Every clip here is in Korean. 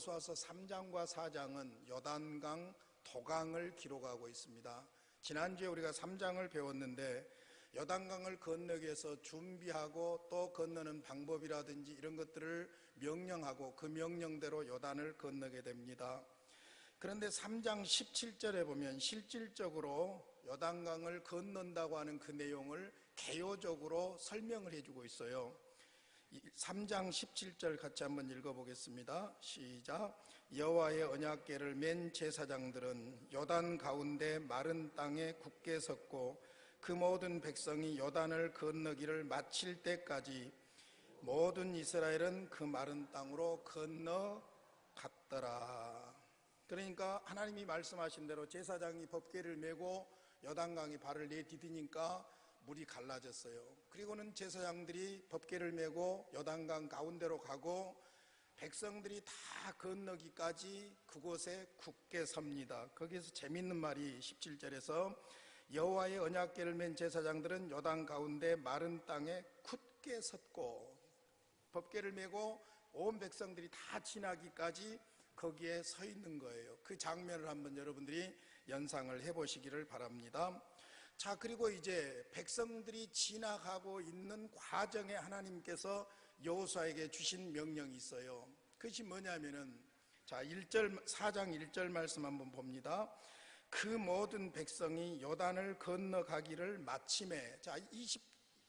여호수아서 3장과 4장은 요단강 도강을 기록하고 있습니다. 지난주에 우리가 3장을 배웠는데 요단강을 건너기 위해서 준비하고 또 건너는 방법이라든지 이런 것들을 명령하고 그 명령대로 요단을 건너게 됩니다. 그런데 3장 17절에 보면 실질적으로 요단강을 건넌다고 하는 그 내용을 개요적으로 설명을 해주고 있어요. 3장 17절 같이 한번 읽어보겠습니다. 시작. 여호와의 언약궤를 맨 제사장들은 요단 가운데 마른 땅에 굳게 섰고 그 모든 백성이 요단을 건너기를 마칠 때까지 모든 이스라엘은 그 마른 땅으로 건너갔더라. 그러니까 하나님이 말씀하신 대로 제사장이 법궤를 메고 요단강에 발을 내디디니까 물이 갈라졌어요. 그리고는 제사장들이 법궤를 메고 요단강 가운데로 가고 백성들이 다 건너기까지 그곳에 굳게 섭니다. 거기서 재밌는 말이 17절에서 여호와의 언약궤를 맨 제사장들은 요단 가운데 마른 땅에 굳게 섰고 법궤를 메고 온 백성들이 다 지나기까지 거기에 서 있는 거예요. 그 장면을 한번 여러분들이 연상을 해 보시기를 바랍니다. 자, 그리고 이제 백성들이 지나가고 있는 과정에 하나님께서 여호수아에게 주신 명령이 있어요. 그것이 뭐냐면은 자, 1절 4장 1절 말씀 한번 봅니다. 그 모든 백성이 요단을 건너가기를 마침에 자, 20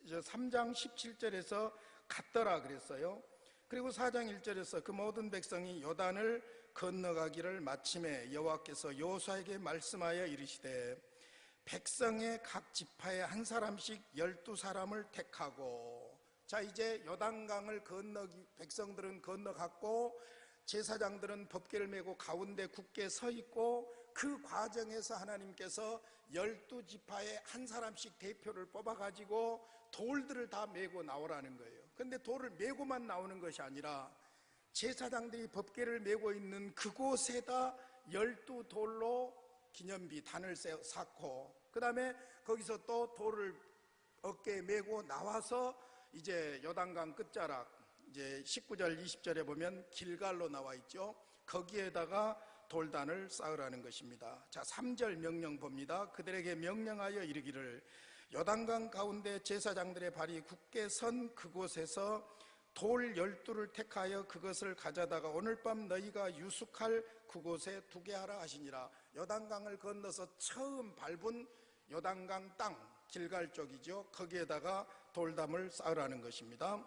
3장 17절에서 갔더라 그랬어요. 그리고 4장 1절에서 그 모든 백성이 요단을 건너가기를 마침에 여호와께서 여호수아에게 말씀하여 이르시되 백성의 각 지파에 한 사람씩 열두 사람을 택하고 자 이제 요단강을 건너기 백성들은 건너갔고 제사장들은 법궤를 메고 가운데 굳게 서 있고 그 과정에서 하나님께서 열두 지파에 한 사람씩 대표를 뽑아 가지고 돌들을 다 메고 나오라는 거예요. 근데 돌을 메고만 나오는 것이 아니라 제사장들이 법궤를 메고 있는 그곳에다 열두 돌로 기념비 단을 쌓고 그 다음에 거기서 또 돌을 어깨에 메고 나와서 이제 요단강 끝자락 이제 19절 20절에 보면 길갈로 나와 있죠. 거기에다가 돌단을 쌓으라는 것입니다. 자 3절 명령 봅니다. 그들에게 명령하여 이르기를 요단강 가운데 제사장들의 발이 굳게 선 그곳에서 돌 열두를 택하여 그것을 가져다가 오늘 밤 너희가 유숙할 그곳에 두게 하라 하시니라 요단강을 건너서 처음 밟은 요단강 땅 길갈 쪽이죠. 거기에다가 돌담을 쌓으라는 것입니다.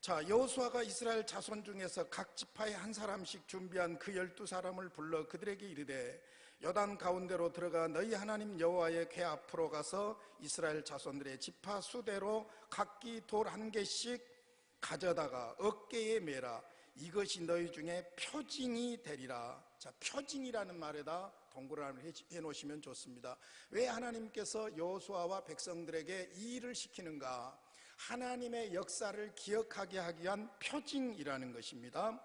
자 여호수아가 이스라엘 자손 중에서 각 지파에 한 사람씩 준비한 그 열두 사람을 불러 그들에게 이르되 요단 가운데로 들어가 너희 하나님 여호와의 궤 앞으로 가서 이스라엘 자손들의 지파 수대로 각기 돌 한 개씩 가져다가 어깨에 매라 이것이 너희 중에 표징이 되리라. 자 표징이라는 말에다 동그라미를 해 놓으시면 좋습니다. 왜 하나님께서 여호수아와 백성들에게 이 일을 시키는가? 하나님의 역사를 기억하게 하기 위한 표징이라는 것입니다.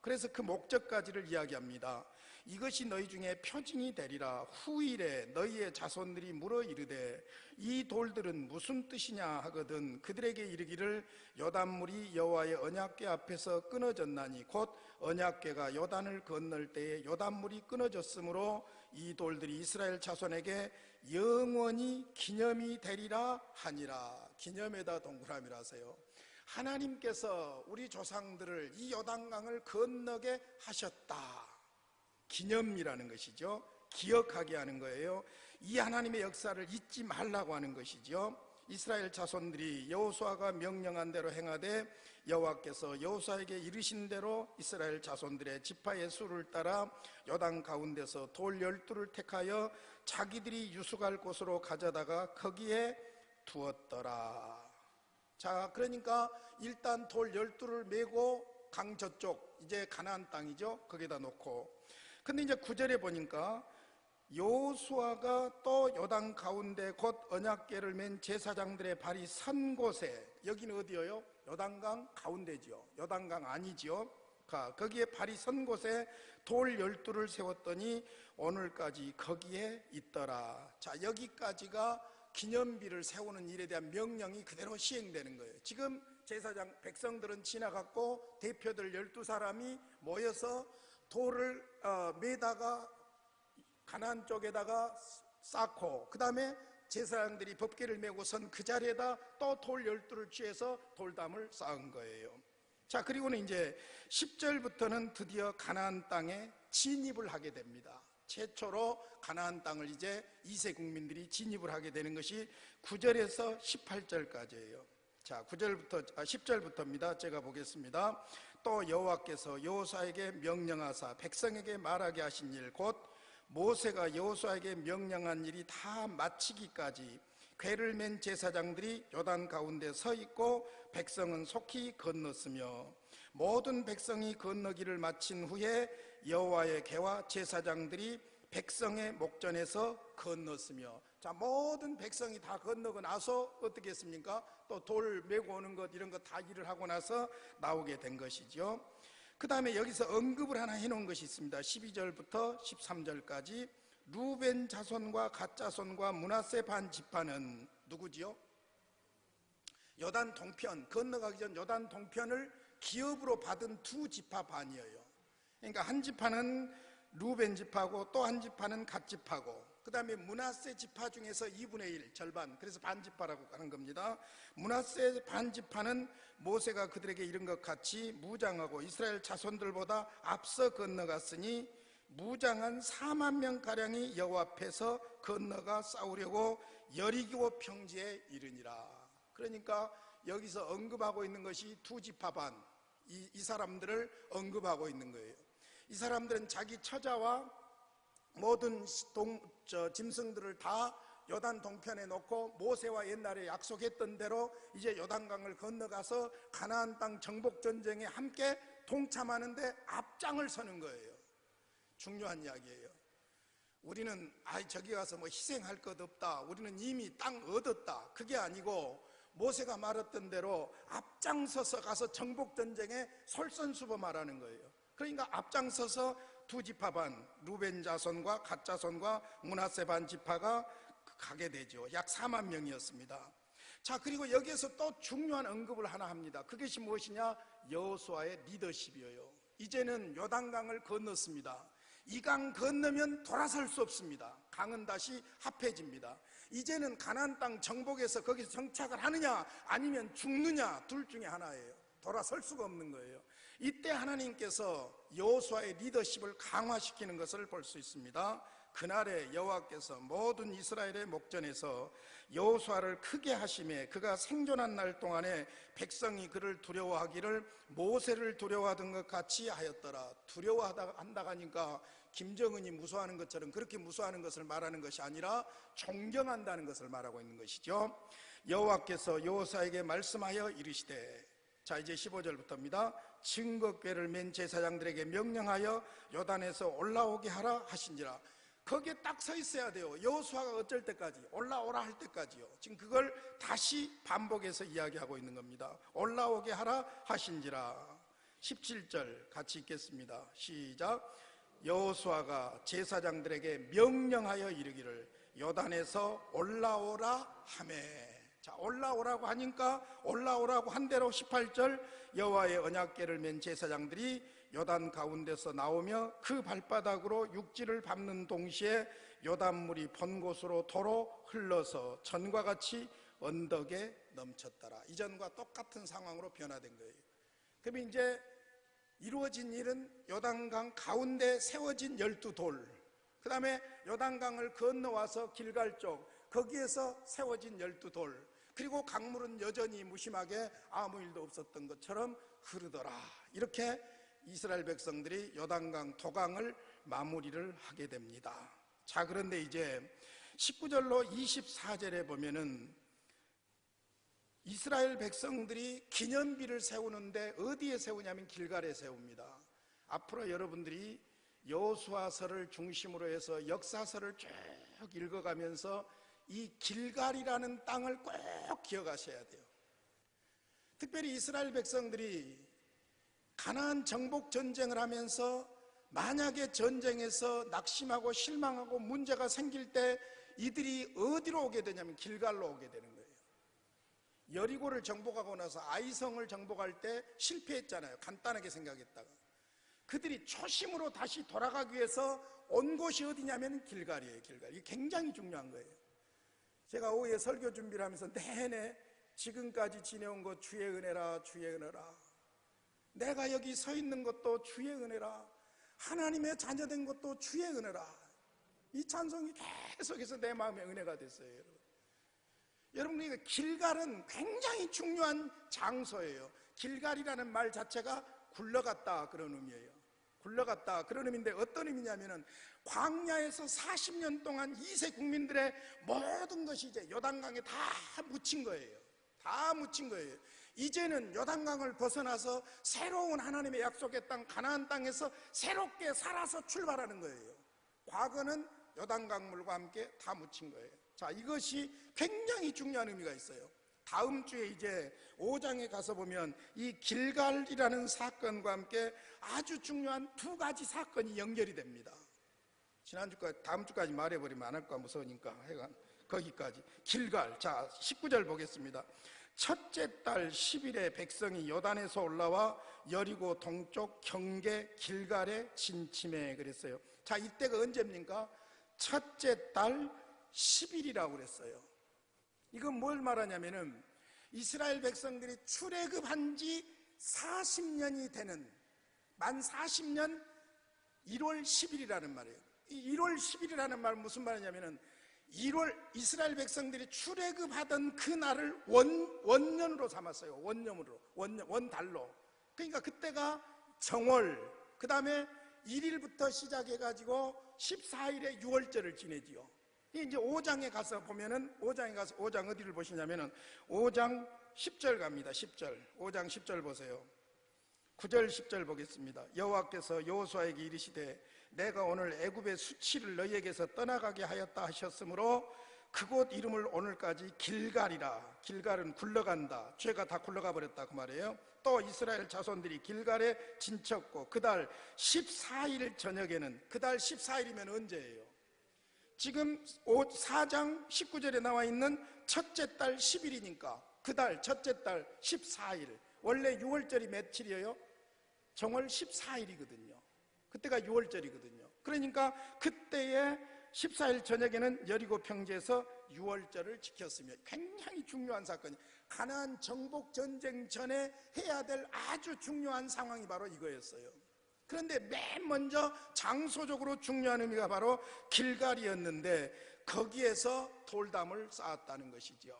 그래서 그 목적까지를 이야기합니다. 이것이 너희 중에 표징이 되리라. 후일에 너희의 자손들이 물어 이르되 이 돌들은 무슨 뜻이냐 하거든 그들에게 이르기를 요단물이 여호와의 언약궤 앞에서 끊어졌나니 곧 언약궤가 요단을 건널 때에 요단물이 끊어졌으므로 이 돌들이 이스라엘 자손에게 영원히 기념이 되리라 하니라. 기념에다 동그라미라세요. 하나님께서 우리 조상들을 이 요단강을 건너게 하셨다. 기념이라는 것이죠. 기억하게 하는 거예요. 이 하나님의 역사를 잊지 말라고 하는 것이죠. 이스라엘 자손들이 여호수아가 명령한 대로 행하되 여호와께서 여호수아에게 이르신 대로 이스라엘 자손들의 지파의 수를 따라 요단 가운데서 돌 열두를 택하여 자기들이 유숙할 곳으로 가져다가 거기에 두었더라. 자, 그러니까 일단 돌 열두를 메고 강 저쪽 이제 가나안 땅이죠. 거기다 놓고. 근데 이제 구절에 보니까 여호수아가 또 요단 가운데 곧 언약궤를 맨 제사장들의 발이 선 곳에 여기는 어디예요? 요단강 가운데지요. 요단강 아니지요. 거기에 발이 선 곳에 돌 열두를 세웠더니 오늘까지 거기에 있더라. 자, 여기까지가 기념비를 세우는 일에 대한 명령이 그대로 시행되는 거예요. 지금 제사장 백성들은 지나갔고 대표들 12사람이 모여서 돌을 어, 매다가 가나안 쪽에다가 쌓고 그 다음에 제사장들이 법계를 메고 선 그 자리에다 또 돌 열두를 취해서 돌담을 쌓은 거예요. 자 그리고는 이제 10절부터는 드디어 가나안 땅에 진입을 하게 됩니다. 최초로 가나안 땅을 이제 이세 국민들이 진입을 하게 되는 것이 9절에서 18절까지예요. 자, 9절부터 아, 10절부터입니다. 제가 보겠습니다. 또 여호와께서 여호수아에게 명령하사 백성에게 말하게 하신 일 곧 모세가 여호수아에게 명령한 일이 다 마치기까지 괴를 맨 제사장들이 요단 가운데 서 있고 백성은 속히 건넜으며 모든 백성이 건너기를 마친 후에 여호와의 개와 제사장들이 백성의 목전에서 건넜으며 자 모든 백성이 다 건너고 나서 어떻게 했습니까? 또 돌 메고 오는 것 이런 거다 일을 하고 나서 나오게 된 것이죠. 그 다음에 여기서 언급을 하나 해놓은 것이 있습니다. 12절부터 13절까지 루벤 자손과 갓 자손과 문하세 반 지파는 누구지요? 여단 동편 건너가기 전 여단 동편을 기업으로 받은 두 지파 반이에요. 그러니까 한 지파는 루벤 지파고 또한 지파는 갓 지파고 그 다음에 문하세 지파 중에서 2분의 1 절반 그래서 반지파라고 하는 겁니다. 문하세 반지파는 모세가 그들에게 이런 것 같이 무장하고 이스라엘 자손들보다 앞서 건너갔으니 무장한 4만 명 가량이 여호와 앞에서 건너가 싸우려고 여리기오 평지에 이르니라. 그러니까 여기서 언급하고 있는 것이 두 지파 반. 이, 이 사람들을 언급하고 있는 거예요. 이 사람들은 자기 처자와 모든 동, 저, 짐승들을 다 요단 동편에 놓고 모세와 옛날에 약속했던 대로 이제 요단강을 건너가서 가나안 땅 정복 전쟁에 함께 동참하는데 앞장을 서는 거예요. 중요한 이야기예요. 우리는 아 저기 가서 뭐 희생할 것 없다. 우리는 이미 땅 얻었다. 그게 아니고 모세가 말했던 대로 앞장서서 가서 정복 전쟁에 솔선수범하라는 거예요. 그러니까 앞장서서 두 지파 반 루벤 자손과 갓 자손과 문하세 반 지파가 가게 되죠. 약 4만 명이었습니다. 자 그리고 여기에서 또 중요한 언급을 하나 합니다. 그것이 무엇이냐? 여호수아의 리더십이에요. 이제는 요단강을 건넜습니다. 이 강 건너면 돌아설 수 없습니다. 강은 다시 합해집니다. 이제는 가나안 땅 정복해서 거기서 정착을 하느냐 아니면 죽느냐 둘 중에 하나예요. 돌아설 수가 없는 거예요. 이때 하나님께서 여호수아의 리더십을 강화시키는 것을 볼 수 있습니다. 그날에 여호와께서 모든 이스라엘의 목전에서 여호수아를 크게 하심에 그가 생존한 날 동안에 백성이 그를 두려워하기를 모세를 두려워하던 것 같이 하였더라. 두려워하다 한다 하니까 김정은이 무서워하는 것처럼 그렇게 무서워하는 것을 말하는 것이 아니라 존경한다는 것을 말하고 있는 것이죠. 여호와께서 여호수아에게 말씀하여 이르시되 자 이제 15절부터입니다. 증거궤를 맨 제사장들에게 명령하여 요단에서 올라오게 하라 하신지라. 거기에 딱 서 있어야 돼요. 여호수아가 어쩔 때까지 올라오라 할 때까지요. 지금 그걸 다시 반복해서 이야기하고 있는 겁니다. 올라오게 하라 하신지라. 17절 같이 읽겠습니다. 시작. 여호수아가 제사장들에게 명령하여 이르기를 요단에서 올라오라 하매 자 올라오라고 하니까 올라오라고 한 대로 18절 여호와의 언약궤를 맨 제사장들이 요단 가운데서 나오며 그 발바닥으로 육지를 밟는 동시에 요단물이 본 곳으로 도로 흘러서 전과 같이 언덕에 넘쳤더라. 이전과 똑같은 상황으로 변화된 거예요. 그럼 이제 이루어진 일은 요단강 가운데 세워진 열두 돌, 그 다음에 요단강을 건너와서 길갈 쪽, 거기에서 세워진 열두 돌, 그리고 강물은 여전히 무심하게 아무 일도 없었던 것처럼 흐르더라. 이렇게 이스라엘 백성들이 요단강 도강을 마무리를 하게 됩니다. 자, 그런데 이제 19절로 24절에 보면은 이스라엘 백성들이 기념비를 세우는데 어디에 세우냐면 길갈에 세웁니다. 앞으로 여러분들이 여호수아서를 중심으로 해서 역사서를 쭉 읽어가면서 이 길갈이라는 땅을 꼭 기억하셔야 돼요. 특별히 이스라엘 백성들이 가나안 정복 전쟁을 하면서 만약에 전쟁에서 낙심하고 실망하고 문제가 생길 때 이들이 어디로 오게 되냐면 길갈로 오게 되는 거예요. 여리고를 정복하고 나서 아이성을 정복할 때 실패했잖아요. 간단하게 생각했다가. 그들이 초심으로 다시 돌아가기 위해서 온 곳이 어디냐면 길갈이에요, 길갈. 이게 굉장히 중요한 거예요. 제가 오후에 설교 준비를 하면서 내내 지금까지 지내온 것 주의 은혜라, 주의 은혜라. 내가 여기 서 있는 것도 주의 은혜라. 하나님의 자녀된 것도 주의 은혜라. 이 찬송이 계속해서 내 마음의 은혜가 됐어요, 여러분. 여러분, 이 길갈은 굉장히 중요한 장소예요. 길갈이라는 말 자체가 굴러갔다 그런 의미예요. 굴러갔다 그런 의미인데 어떤 의미냐면은 광야에서 40년 동안 이세 국민들의 모든 것이 이제 요단강에 다 묻힌 거예요. 다 묻힌 거예요. 이제는 요단강을 벗어나서 새로운 하나님의 약속의 땅 가나안 땅에서 새롭게 살아서 출발하는 거예요. 과거는 요단강물과 함께 다 묻힌 거예요. 자, 이것이 굉장히 중요한 의미가 있어요. 다음 주에 이제 5장에 가서 보면 이 길갈이라는 사건과 함께 아주 중요한 두 가지 사건이 연결이 됩니다. 지난주까지, 다음 주까지 말해버리면 안 할까 무서우니까 해간 거기까지. 길갈. 자, 19절 보겠습니다. 첫째 달 10일에 백성이 요단에서 올라와 여리고 동쪽 경계 길갈에 진침해 그랬어요. 자, 이때가 언제입니까? 첫째 달 10일이라고 그랬어요. 이건 뭘 말하냐면은 이스라엘 백성들이 출애굽한 지 40년이 되는 만 40년 1월 10일이라는 말이에요. 이 1월 10일이라는 말 무슨 말이냐면은 1월 이스라엘 백성들이 출애굽하던 그 날을 원 원년으로 삼았어요. 원년으로 원년 원달로. 그러니까 그때가 정월 그다음에 1일부터 시작해 가지고 14일에 6월절을 지내지요. 이제 5장에 가서 보면은 5장에 가서 5장 어디를 보시냐면은 5장 10절 갑니다. 10절. 5장 10절 보세요. 9절 10절 보겠습니다. 여호와께서 여호수아에게 이르시되 내가 오늘 애굽의 수치를 너희에게서 떠나가게 하였다 하셨으므로 그곳 이름을 오늘까지 길갈이라. 길갈은 굴러간다. 죄가 다 굴러가 버렸다 그 말이에요. 또 이스라엘 자손들이 길갈에 진쳤고 그달 14일 저녁에는 그달 14일이면 언제예요? 지금 4장 19절에 나와 있는 첫째 달 10일이니까 그 달 첫째 달 14일. 원래 6월절이 며칠이에요? 정월 14일이거든요. 그때가 6월절이거든요. 그러니까 그때의 14일 저녁에는 여리고 평지에서 6월절을 지켰으며 굉장히 중요한 사건이 가나안 정복 전쟁 전에 해야 될 아주 중요한 상황이 바로 이거였어요 그런데 맨 먼저 장소적으로 중요한 의미가 바로 길갈이었는데 거기에서 돌담을 쌓았다는 것이죠.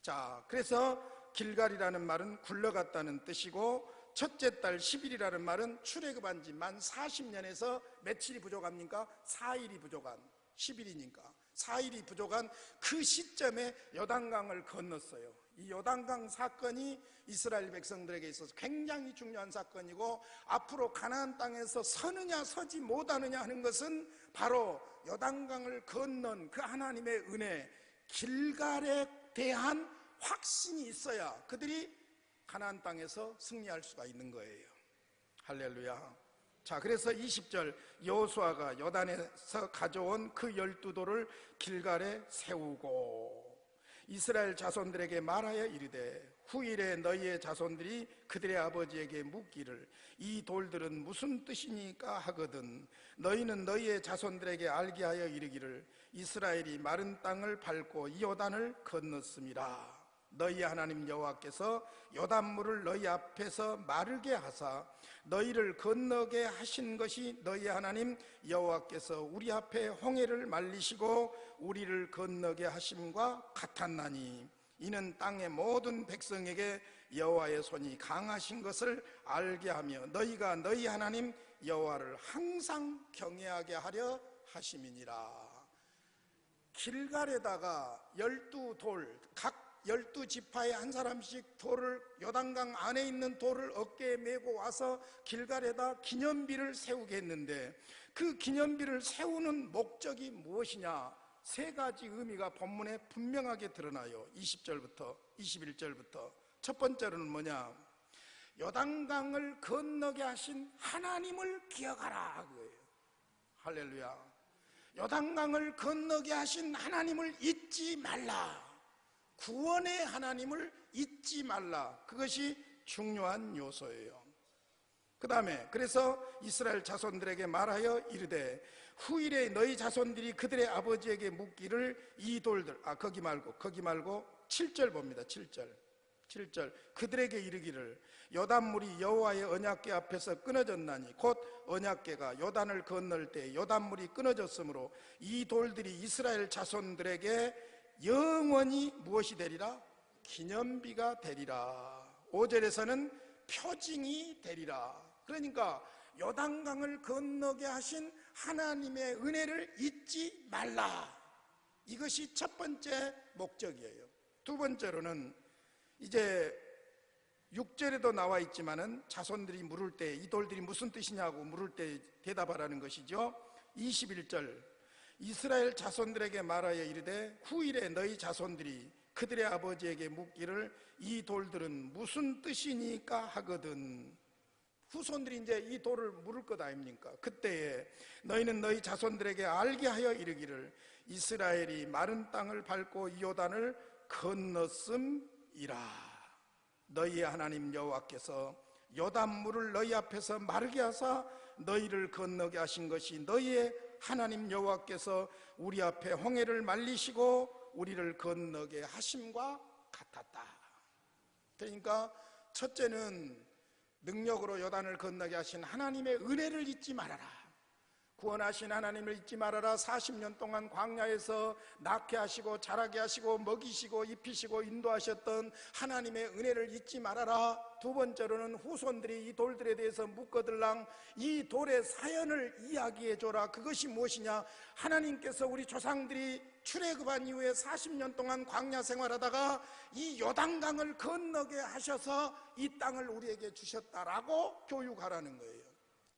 자, 그래서 길갈이라는 말은 굴러갔다는 뜻이고 첫째 달 10일이라는 말은 출애굽한 지만 40년에서 며칠이 부족합니까? 4일이 부족한 10일이니까 4일이 부족한 그 시점에 여단강을 건넜어요. 이 요단강 사건이 이스라엘 백성들에게 있어서 굉장히 중요한 사건이고 앞으로 가나안 땅에서 서느냐 서지 못하느냐 하는 것은 바로 요단강을 건넌 그 하나님의 은혜 길갈에 대한 확신이 있어야 그들이 가나안 땅에서 승리할 수가 있는 거예요. 할렐루야. 자, 그래서 20절 여호수아가 요단에서 가져온 그 열두 돌을 길갈에 세우고 이스라엘 자손들에게 말하여 이르되 후일에 너희의 자손들이 그들의 아버지에게 묻기를 이 돌들은 무슨 뜻이니까 하거든? 너희는 너희의 자손들에게 알게 하여 이르기를 이스라엘이 마른 땅을 밟고 이 요단을 건넜습니다 너희 하나님 여호와께서 요단물을 너희 앞에서 마르게 하사 너희를 건너게 하신 것이 너희 하나님 여호와께서 우리 앞에 홍해를 말리시고 우리를 건너게 하심과 같았나니 이는 땅의 모든 백성에게 여호와의 손이 강하신 것을 알게 하며 너희가 너희 하나님 여호와를 항상 경외하게 하려 하심이니라. 길갈에다가 열두 돌각 열두 지파의 한 사람씩 돌을 요단강 안에 있는 돌을 어깨에 메고 와서 길갈에다 기념비를 세우게 했는데 그 기념비를 세우는 목적이 무엇이냐? 세 가지 의미가 본문에 분명하게 드러나요. 20절부터 21절부터 첫 번째로는 뭐냐? 요단강을 건너게 하신 하나님을 기억하라 그거예요. 할렐루야. 요단강을 건너게 하신 하나님을 잊지 말라. 구원의 하나님을 잊지 말라. 그것이 중요한 요소예요. 그 다음에 그래서 이스라엘 자손들에게 말하여 이르되 후일에 너희 자손들이 그들의 아버지에게 묻기를 이 돌들 아 거기 말고 거기 말고 7절 봅니다 7절 7절 그들에게 이르기를 요단물이 여호와의 언약궤 앞에서 끊어졌나니 곧 언약궤가 요단을 건널 때 요단물이 끊어졌으므로 이 돌들이 이스라엘 자손들에게 영원히 무엇이 되리라 기념비가 되리라 5절에서는 표징이 되리라 그러니까 요단강을 건너게 하신 하나님의 은혜를 잊지 말라. 이것이 첫 번째 목적이에요. 두 번째로는 이제 6절에도 나와 있지만은 자손들이 물을 때 이 돌들이 무슨 뜻이냐고 물을 때 대답하라는 것이죠. 21절 이스라엘 자손들에게 말하여 이르되 후일에 너희 자손들이 그들의 아버지에게 묻기를 이 돌들은 무슨 뜻이니까 하거든 후손들이 이제 이 돌을 물을 것 아닙니까? 그때에 너희는 너희 자손들에게 알게 하여 이르기를 이스라엘이 마른 땅을 밟고 이요단을 건넜음이라. 너희의 하나님 여호와께서 요단 물을 너희 앞에서 마르게 하사 너희를 건너게 하신 것이 너희의 하나님 여호와께서 우리 앞에 홍해를 말리시고 우리를 건너게 하심과 같았다. 그러니까 첫째는 능력으로 요단을 건너게 하신 하나님의 은혜를 잊지 말아라. 구원하신 하나님을 잊지 말아라. 40년 동안 광야에서 낳게 하시고 자라게 하시고 먹이시고 입히시고 인도하셨던 하나님의 은혜를 잊지 말아라. 두 번째로는 후손들이 이 돌들에 대해서 묻거들랑 이 돌의 사연을 이야기해 줘라. 그것이 무엇이냐? 하나님께서 우리 조상들이 출애굽한 이후에 40년 동안 광야 생활하다가 이 요단강을 건너게 하셔서 이 땅을 우리에게 주셨다라고 교육하라는 거예요.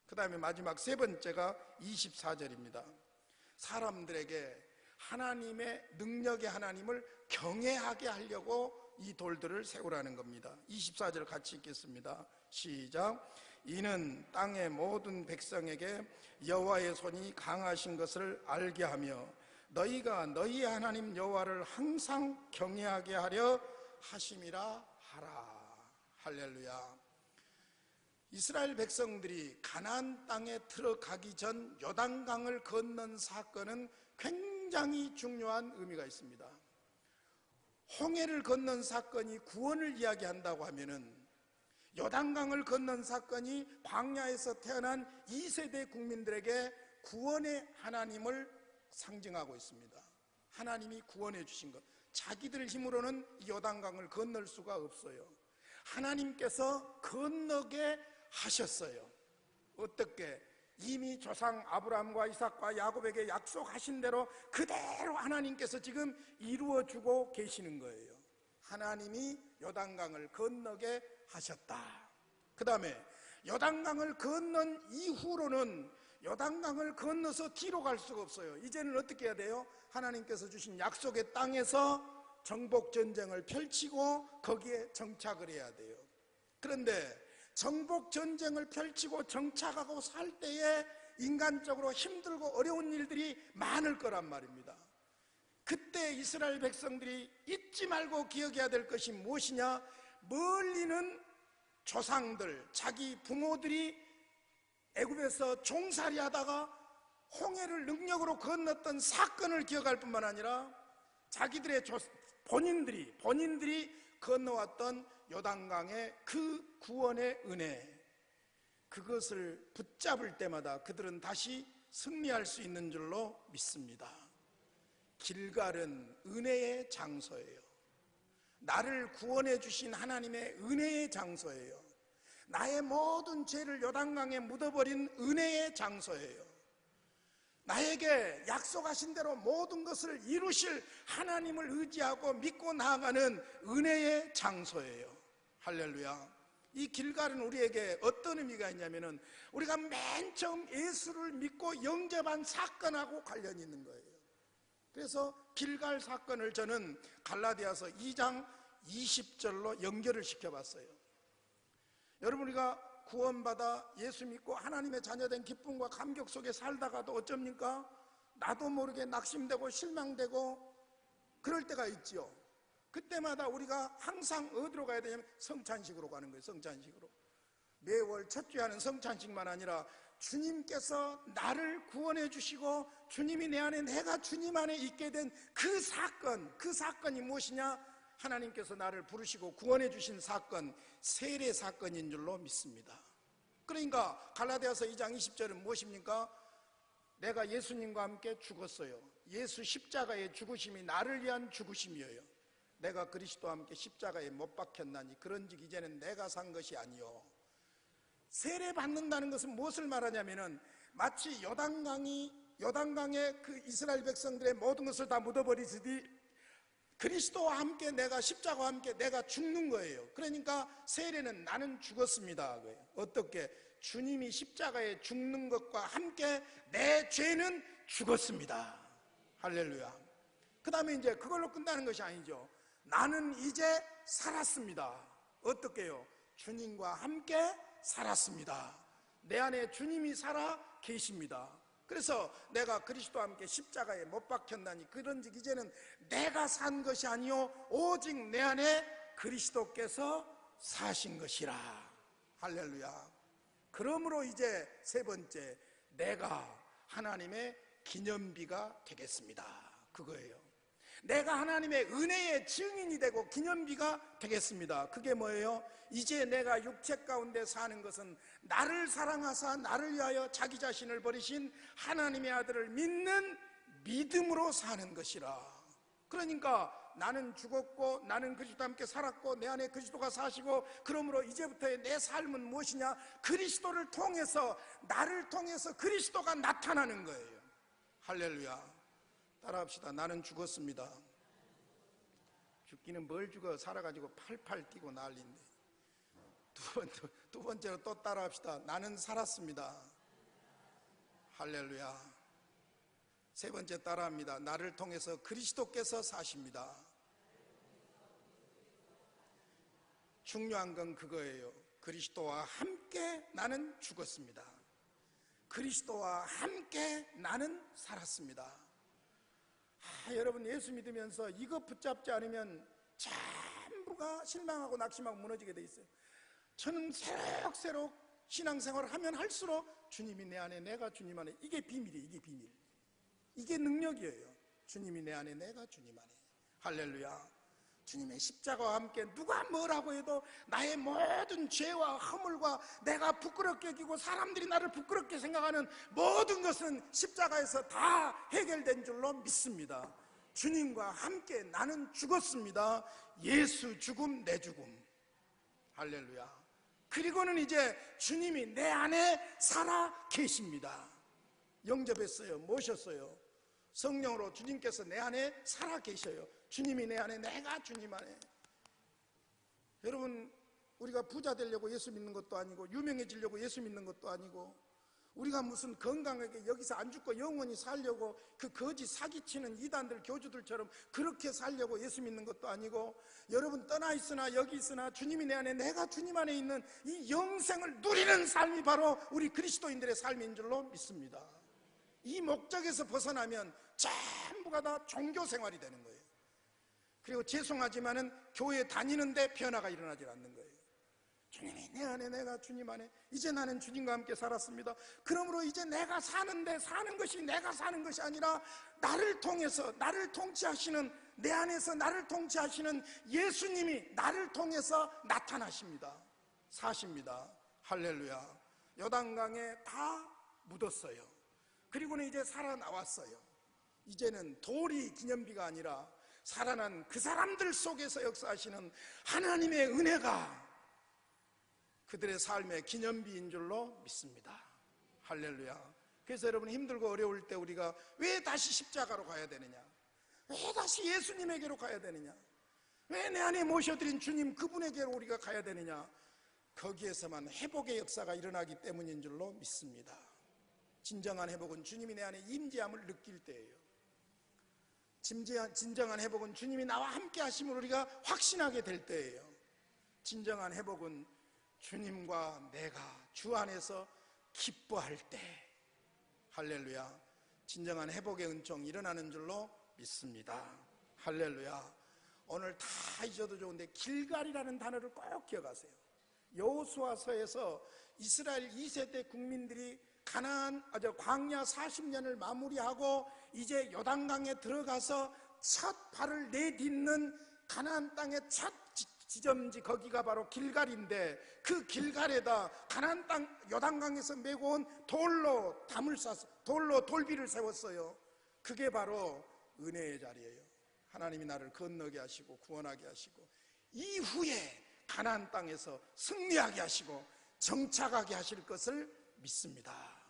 그 다음에 마지막 세 번째가 24절입니다. 사람들에게 하나님의 능력의 하나님을 경외하게 하려고 이 돌들을 세우라는 겁니다. 24절 같이 읽겠습니다. 시작. 이는 땅의 모든 백성에게 여호와의 손이 강하신 것을 알게 하며 너희가 너희 하나님 여호와를 항상 경외하게 하려 하심이라 하라. 할렐루야. 이스라엘 백성들이 가나안 땅에 들어가기 전 요단강을 건넌 사건은 굉장히 중요한 의미가 있습니다. 홍해를 건넌 사건이 구원을 이야기한다고 하면은 요단강을 건넌 사건이 광야에서 태어난 2세대 국민들에게 구원의 하나님을 상징하고 있습니다. 하나님이 구원해 주신 것. 자기들 힘으로는 요단강을 건널 수가 없어요. 하나님께서 건너게 하셨어요. 어떻게? 이미 조상 아브라함과 이삭과 야곱에게 약속하신 대로 그대로 하나님께서 지금 이루어 주고 계시는 거예요. 하나님이 요단강을 건너게 하셨다. 그 다음에 요단강을 건넌 이후로는 요단강을 건너서 뒤로 갈 수가 없어요. 이제는 어떻게 해야 돼요? 하나님께서 주신 약속의 땅에서 정복 전쟁을 펼치고 거기에 정착을 해야 돼요. 그런데 정복 전쟁을 펼치고 정착하고 살 때에 인간적으로 힘들고 어려운 일들이 많을 거란 말입니다. 그때 이스라엘 백성들이 잊지 말고 기억해야 될 것이 무엇이냐? 멀리는 조상들, 자기 부모들이 애굽에서 종살이 하다가 홍해를 능력으로 건넜던 사건을 기억할 뿐만 아니라 자기들의 조, 본인들이 본인들이 건너왔던 요단강의 그 구원의 은혜 그것을 붙잡을 때마다 그들은 다시 승리할 수 있는 줄로 믿습니다. 길갈은 은혜의 장소예요. 나를 구원해 주신 하나님의 은혜의 장소예요. 나의 모든 죄를 요단강에 묻어버린 은혜의 장소예요. 나에게 약속하신 대로 모든 것을 이루실 하나님을 의지하고 믿고 나아가는 은혜의 장소예요. 할렐루야. 이 길갈은 우리에게 어떤 의미가 있냐면은 우리가 맨 처음 예수를 믿고 영접한 사건하고 관련이 있는 거예요. 그래서 길갈 사건을 저는 갈라디아서 2장 20절로 연결을 시켜봤어요. 여러분 우리가 구원받아 예수 믿고 하나님의 자녀된 기쁨과 감격 속에 살다가도 어쩝니까? 나도 모르게 낙심되고 실망되고 그럴 때가 있지요. 그때마다 우리가 항상 어디로 가야 되냐면 성찬식으로 가는 거예요. 성찬식으로. 매월 첫 주에 하는 성찬식만 아니라 주님께서 나를 구원해 주시고 주님이 내 안에 내가 주님 안에 있게 된 그 사건, 그 사건이 무엇이냐? 하나님께서 나를 부르시고 구원해 주신 사건, 세례 사건인 줄로 믿습니다. 그러니까 갈라디아서 2장 20절은 무엇입니까? 내가 예수님과 함께 죽었어요. 예수 십자가의 죽으심이 나를 위한 죽으심이에요. 내가 그리스도와 함께 십자가에 못 박혔나니 그런즉 이제는 내가 산 것이 아니요 세례 받는다는 것은 무엇을 말하냐면은 마치 요단강이 요단강에 그 이스라엘 백성들의 모든 것을 다 묻어버리듯이 그리스도와 함께 내가 십자가와 함께 내가 죽는 거예요. 그러니까 세례는 나는 죽었습니다. 어떻게 주님이 십자가에 죽는 것과 함께 내 죄는 죽었습니다. 할렐루야. 그 다음에 이제 그걸로 끝나는 것이 아니죠. 나는 이제 살았습니다. 어떻게요? 주님과 함께 살았습니다. 내 안에 주님이 살아 계십니다. 그래서 내가 그리스도와 함께 십자가에 못 박혔나니 그런즉 이제는 내가 산 것이 아니요 오직 내 안에 그리스도께서 사신 것이라. 할렐루야. 그러므로 이제 세 번째 내가 하나님의 기념비가 되겠습니다. 그거예요. 내가 하나님의 은혜의 증인이 되고 기념비가 되겠습니다. 그게 뭐예요? 이제 내가 육체 가운데 사는 것은 나를 사랑하사 나를 위하여 자기 자신을 버리신 하나님의 아들을 믿는 믿음으로 사는 것이라. 그러니까 나는 죽었고 나는 그리스도와 함께 살았고 내 안에 그리스도가 사시고 그러므로 이제부터의 내 삶은 무엇이냐? 그리스도를 통해서 나를 통해서 그리스도가 나타나는 거예요. 할렐루야. 따라합시다. 나는 죽었습니다. 죽기는 뭘 죽어 살아가지고 팔팔 뛰고 난리인데. 두, 번, 두, 두 번째로 또 따라합시다. 나는 살았습니다. 할렐루야. 세 번째 따라합니다. 나를 통해서 그리스도께서 사십니다. 중요한 건 그거예요. 그리스도와 함께 나는 죽었습니다. 그리스도와 함께 나는 살았습니다. 아, 여러분 예수 믿으면서 이거 붙잡지 않으면 전부가 실망하고 낙심하고 무너지게 돼 있어요. 저는 새록새록 신앙생활을 하면 할수록 주님이 내 안에 내가 주님 안에 이게 비밀이에요. 이게 비밀. 이게 능력이에요. 주님이 내 안에 내가 주님 안에. 할렐루야. 주님의 십자가와 함께 누가 뭐라고 해도 나의 모든 죄와 허물과 내가 부끄럽게 여기고 사람들이 나를 부끄럽게 생각하는 모든 것은 십자가에서 다 해결된 줄로 믿습니다. 주님과 함께 나는 죽었습니다. 예수 죽음, 내 죽음. 할렐루야. 그리고는 이제 주님이 내 안에 살아 계십니다. 영접했어요. 모셨어요. 성령으로 주님께서 내 안에 살아 계셔요. 주님이 내 안에, 내가 주님 안에. 여러분, 우리가 부자 되려고 예수 믿는 것도 아니고, 유명해지려고 예수 믿는 것도 아니고, 우리가 무슨 건강하게 여기서 안 죽고 영원히 살려고 그 거짓 사기치는 이단들 교주들처럼 그렇게 살려고 예수 믿는 것도 아니고 여러분 떠나 있으나 여기 있으나 주님이 내 안에 내가 주님 안에 있는 이 영생을 누리는 삶이 바로 우리 그리스도인들의 삶인 줄로 믿습니다. 이 목적에서 벗어나면 전부가 다 종교 생활이 되는 거예요. 그리고 죄송하지만은 교회 다니는데 변화가 일어나질 않는 거예요. 주님이 내 안에 내가 주님 안에 이제 나는 주님과 함께 살았습니다. 그러므로 이제 내가 사는데 사는 것이 내가 사는 것이 아니라 나를 통해서 나를 통치하시는 내 안에서 나를 통치하시는 예수님이 나를 통해서 나타나십니다. 사십니다. 할렐루야. 요단강에 다 묻었어요. 그리고는 이제 살아나왔어요. 이제는 돌이 기념비가 아니라 살아난 그 사람들 속에서 역사하시는 하나님의 은혜가 그들의 삶의 기념비인 줄로 믿습니다. 할렐루야. 그래서 여러분 힘들고 어려울 때 우리가 왜 다시 십자가로 가야 되느냐? 왜 다시 예수님에게로 가야 되느냐? 왜 내 안에 모셔드린 주님 그분에게로 우리가 가야 되느냐? 거기에서만 회복의 역사가 일어나기 때문인 줄로 믿습니다. 진정한 회복은 주님이 내 안에 임재함을 느낄 때예요. 진정한 회복은 주님이 나와 함께 하심을 우리가 확신하게 될 때예요. 진정한 회복은 주님과 내가 주 안에서 기뻐할 때 할렐루야 진정한 회복의 은총 일어나는 줄로 믿습니다 할렐루야 오늘 다 잊어도 좋은데 길갈이라는 단어를 꼭 기억하세요. 여호수아서에서 이스라엘 2세대 국민들이 가나안 아저 광야 40년을 마무리하고 이제 요단강에 들어가서 첫 발을 내딛는 가나안 땅의 첫 지- 지점지 거기가 바로 길갈인데 그 길갈에다 가나안 땅 요단강에서 메고 온 돌로 담을 쌌어 돌로 돌비를 세웠어요. 그게 바로 은혜의 자리예요. 하나님이 나를 건너게 하시고 구원하게 하시고 이후에 가나안 땅에서 승리하게 하시고 정착하게 하실 것을 믿습니다.